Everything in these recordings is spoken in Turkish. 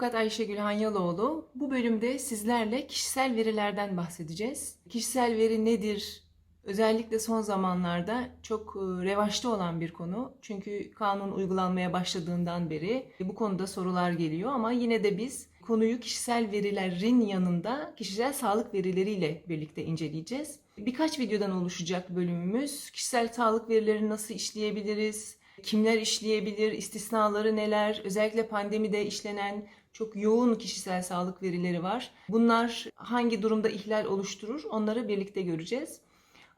avukat Ayşegül Hanyaloğlu. Bu bölümde sizlerle kişisel verilerden bahsedeceğiz. Kişisel veri nedir? Özellikle son zamanlarda çok e, revaçta olan bir konu. Çünkü kanun uygulanmaya başladığından beri bu konuda sorular geliyor ama yine de biz konuyu kişisel verilerin yanında kişisel sağlık verileriyle birlikte inceleyeceğiz. Birkaç videodan oluşacak bölümümüz. Kişisel sağlık verilerini nasıl işleyebiliriz? Kimler işleyebilir? istisnaları neler? Özellikle pandemide işlenen çok yoğun kişisel sağlık verileri var. Bunlar hangi durumda ihlal oluşturur? Onları birlikte göreceğiz.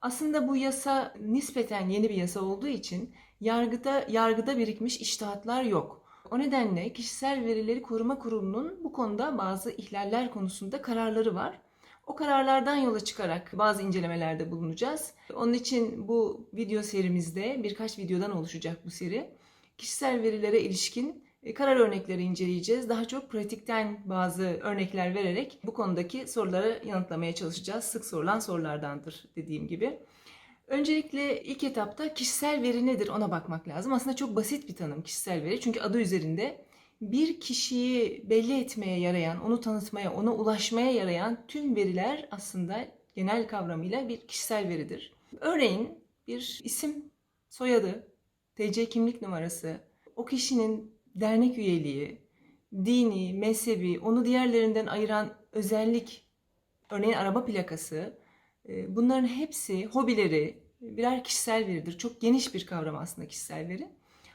Aslında bu yasa nispeten yeni bir yasa olduğu için yargıda yargıda birikmiş iştahatlar yok. O nedenle Kişisel Verileri Koruma Kurulu'nun bu konuda bazı ihlaller konusunda kararları var. O kararlardan yola çıkarak bazı incelemelerde bulunacağız. Onun için bu video serimizde birkaç videodan oluşacak bu seri. Kişisel verilere ilişkin karar örnekleri inceleyeceğiz. Daha çok pratikten bazı örnekler vererek bu konudaki soruları yanıtlamaya çalışacağız. Sık sorulan sorulardandır dediğim gibi. Öncelikle ilk etapta kişisel veri nedir ona bakmak lazım. Aslında çok basit bir tanım kişisel veri. Çünkü adı üzerinde bir kişiyi belli etmeye yarayan, onu tanıtmaya, ona ulaşmaya yarayan tüm veriler aslında genel kavramıyla bir kişisel veridir. Örneğin bir isim, soyadı, TC kimlik numarası, o kişinin dernek üyeliği, dini, mezhebi, onu diğerlerinden ayıran özellik, örneğin araba plakası, e, bunların hepsi hobileri birer kişisel veridir. Çok geniş bir kavram aslında kişisel veri.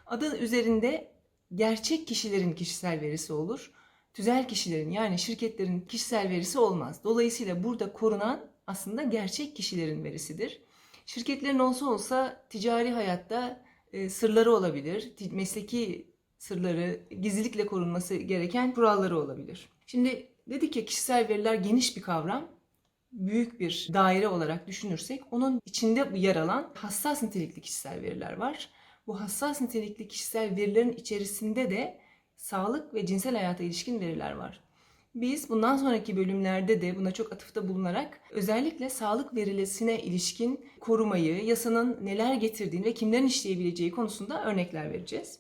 Adı üzerinde gerçek kişilerin kişisel verisi olur. Tüzel kişilerin yani şirketlerin kişisel verisi olmaz. Dolayısıyla burada korunan aslında gerçek kişilerin verisidir. Şirketlerin olsa olsa ticari hayatta e, sırları olabilir, mesleki sırları, gizlilikle korunması gereken kuralları olabilir. Şimdi dedik ki kişisel veriler geniş bir kavram. Büyük bir daire olarak düşünürsek onun içinde yer alan hassas nitelikli kişisel veriler var. Bu hassas nitelikli kişisel verilerin içerisinde de sağlık ve cinsel hayata ilişkin veriler var. Biz bundan sonraki bölümlerde de buna çok atıfta bulunarak özellikle sağlık verilesine ilişkin korumayı, yasanın neler getirdiğini ve kimlerin işleyebileceği konusunda örnekler vereceğiz.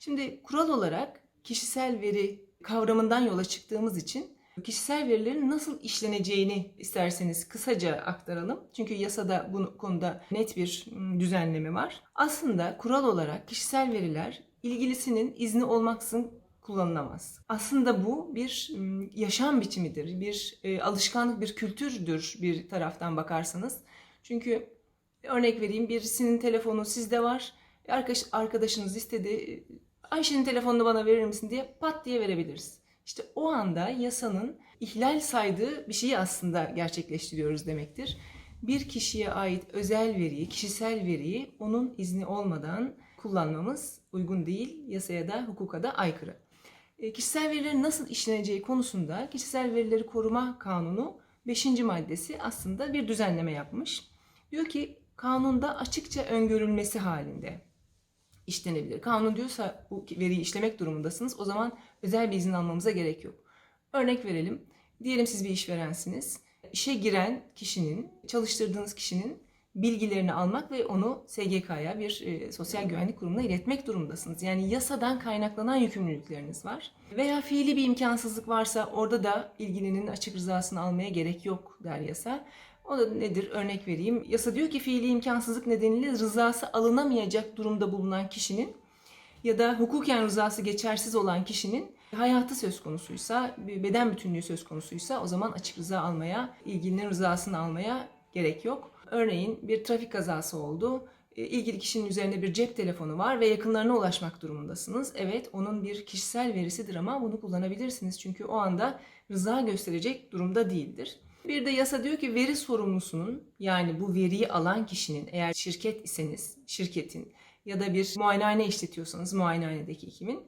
Şimdi kural olarak kişisel veri kavramından yola çıktığımız için kişisel verilerin nasıl işleneceğini isterseniz kısaca aktaralım. Çünkü yasada bu konuda net bir düzenleme var. Aslında kural olarak kişisel veriler ilgilisinin izni olmaksızın kullanılamaz. Aslında bu bir yaşam biçimidir, bir e, alışkanlık, bir kültürdür bir taraftan bakarsanız. Çünkü örnek vereyim birisinin telefonu sizde var, arkadaş arkadaşınız istedi, Ayşe'nin telefonunu bana verir misin diye pat diye verebiliriz. İşte o anda yasanın ihlal saydığı bir şeyi aslında gerçekleştiriyoruz demektir. Bir kişiye ait özel veriyi, kişisel veriyi onun izni olmadan kullanmamız uygun değil. Yasaya da hukuka da aykırı. E, kişisel verilerin nasıl işleneceği konusunda Kişisel Verileri Koruma Kanunu 5. maddesi aslında bir düzenleme yapmış. Diyor ki kanunda açıkça öngörülmesi halinde işlenebilir. Kanun diyorsa bu veriyi işlemek durumundasınız. O zaman özel bir izin almamıza gerek yok. Örnek verelim. Diyelim siz bir işverensiniz. İşe giren kişinin, çalıştırdığınız kişinin bilgilerini almak ve onu SGK'ya bir e, sosyal güvenlik kurumuna iletmek durumundasınız. Yani yasadan kaynaklanan yükümlülükleriniz var. Veya fiili bir imkansızlık varsa orada da ilgilinin açık rızasını almaya gerek yok der yasa. O da nedir? Örnek vereyim. Yasa diyor ki fiili imkansızlık nedeniyle rızası alınamayacak durumda bulunan kişinin ya da hukuken rızası geçersiz olan kişinin hayatı söz konusuysa, beden bütünlüğü söz konusuysa o zaman açık rıza almaya, ilgilinin rızasını almaya gerek yok. Örneğin bir trafik kazası oldu. E, ilgili kişinin üzerinde bir cep telefonu var ve yakınlarına ulaşmak durumundasınız. Evet onun bir kişisel verisidir ama bunu kullanabilirsiniz. Çünkü o anda rıza gösterecek durumda değildir. Bir de yasa diyor ki veri sorumlusunun yani bu veriyi alan kişinin eğer şirket iseniz şirketin ya da bir muayenehane işletiyorsanız muayenehanedeki hekimin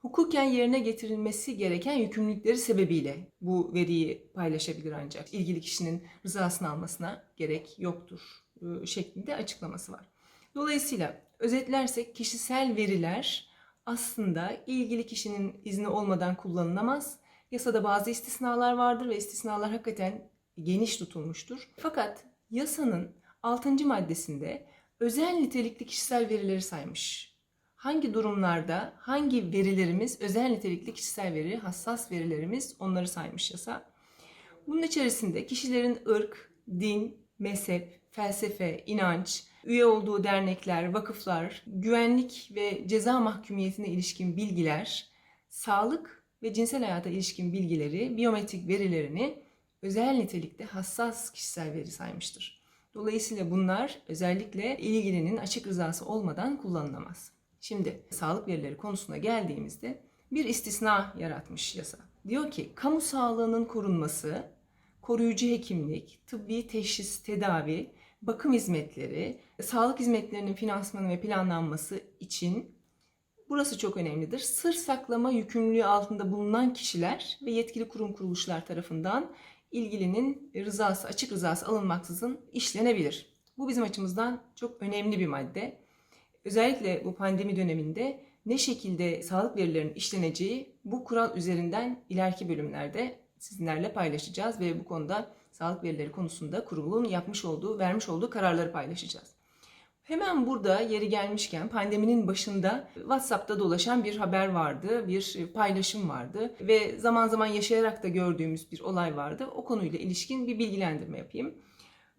hukuken yerine getirilmesi gereken yükümlülükleri sebebiyle bu veriyi paylaşabilir ancak ilgili kişinin rızasını almasına gerek yoktur ıı, şeklinde açıklaması var. Dolayısıyla özetlersek kişisel veriler aslında ilgili kişinin izni olmadan kullanılamaz. Yasada bazı istisnalar vardır ve istisnalar hakikaten geniş tutulmuştur. Fakat yasanın 6. maddesinde özel nitelikli kişisel verileri saymış. Hangi durumlarda hangi verilerimiz özel nitelikli kişisel veri, hassas verilerimiz onları saymış yasa. Bunun içerisinde kişilerin ırk, din, mezhep, felsefe, inanç, üye olduğu dernekler, vakıflar, güvenlik ve ceza mahkumiyetine ilişkin bilgiler, sağlık ve cinsel hayata ilişkin bilgileri, biyometrik verilerini özel nitelikte hassas kişisel veri saymıştır. Dolayısıyla bunlar özellikle ilgilinin açık rızası olmadan kullanılamaz. Şimdi sağlık verileri konusuna geldiğimizde bir istisna yaratmış yasa. Diyor ki kamu sağlığının korunması, koruyucu hekimlik, tıbbi teşhis, tedavi, bakım hizmetleri, sağlık hizmetlerinin finansmanı ve planlanması için burası çok önemlidir. Sır saklama yükümlülüğü altında bulunan kişiler ve yetkili kurum kuruluşlar tarafından ilgilinin rızası, açık rızası alınmaksızın işlenebilir. Bu bizim açımızdan çok önemli bir madde. Özellikle bu pandemi döneminde ne şekilde sağlık verilerinin işleneceği bu kural üzerinden ileriki bölümlerde sizinlerle paylaşacağız ve bu konuda sağlık verileri konusunda kurumun yapmış olduğu, vermiş olduğu kararları paylaşacağız. Hemen burada yeri gelmişken pandeminin başında WhatsApp'ta dolaşan bir haber vardı, bir paylaşım vardı ve zaman zaman yaşayarak da gördüğümüz bir olay vardı. O konuyla ilişkin bir bilgilendirme yapayım.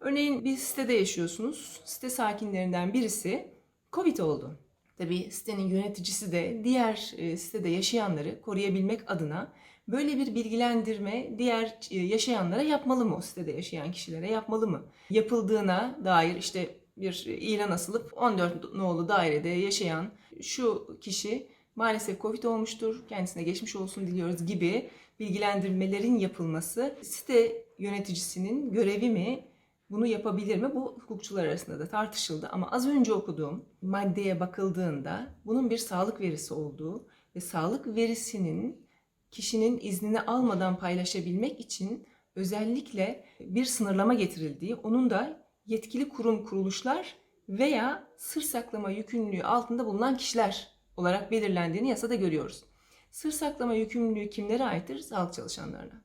Örneğin bir sitede yaşıyorsunuz. Site sakinlerinden birisi Covid oldu. Tabii sitenin yöneticisi de diğer e, sitede yaşayanları koruyabilmek adına böyle bir bilgilendirme diğer e, yaşayanlara yapmalı mı o sitede yaşayan kişilere yapmalı mı? Yapıldığına dair işte bir ilan asılıp 14 nolu dairede yaşayan şu kişi maalesef Covid olmuştur, kendisine geçmiş olsun diliyoruz gibi bilgilendirmelerin yapılması site yöneticisinin görevi mi? Bunu yapabilir mi? Bu hukukçular arasında da tartışıldı ama az önce okuduğum maddeye bakıldığında bunun bir sağlık verisi olduğu ve sağlık verisinin kişinin iznini almadan paylaşabilmek için özellikle bir sınırlama getirildiği, onun da yetkili kurum kuruluşlar veya sır saklama yükümlülüğü altında bulunan kişiler olarak belirlendiğini yasada görüyoruz. Sır saklama yükümlülüğü kimlere aittir? Sağlık çalışanlarına.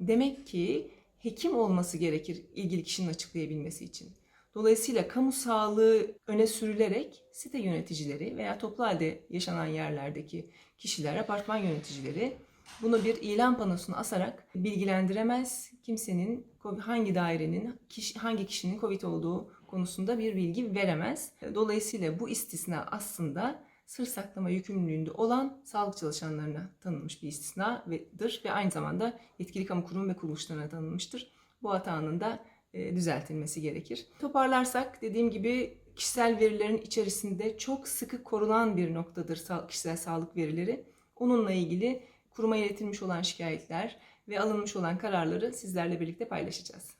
Demek ki hekim olması gerekir ilgili kişinin açıklayabilmesi için. Dolayısıyla kamu sağlığı öne sürülerek site yöneticileri veya toplu halde yaşanan yerlerdeki kişiler, apartman yöneticileri bunu bir ilan panosuna asarak bilgilendiremez. Kimsenin hangi dairenin, hangi kişinin Covid olduğu konusunda bir bilgi veremez. Dolayısıyla bu istisna aslında sır saklama yükümlülüğünde olan sağlık çalışanlarına tanınmış bir istisnadır ve aynı zamanda yetkili kamu kurum ve kuruluşlarına tanınmıştır. Bu hatanın da e, düzeltilmesi gerekir. Toparlarsak dediğim gibi kişisel verilerin içerisinde çok sıkı korunan bir noktadır kişisel sağlık verileri. Onunla ilgili kuruma iletilmiş olan şikayetler ve alınmış olan kararları sizlerle birlikte paylaşacağız.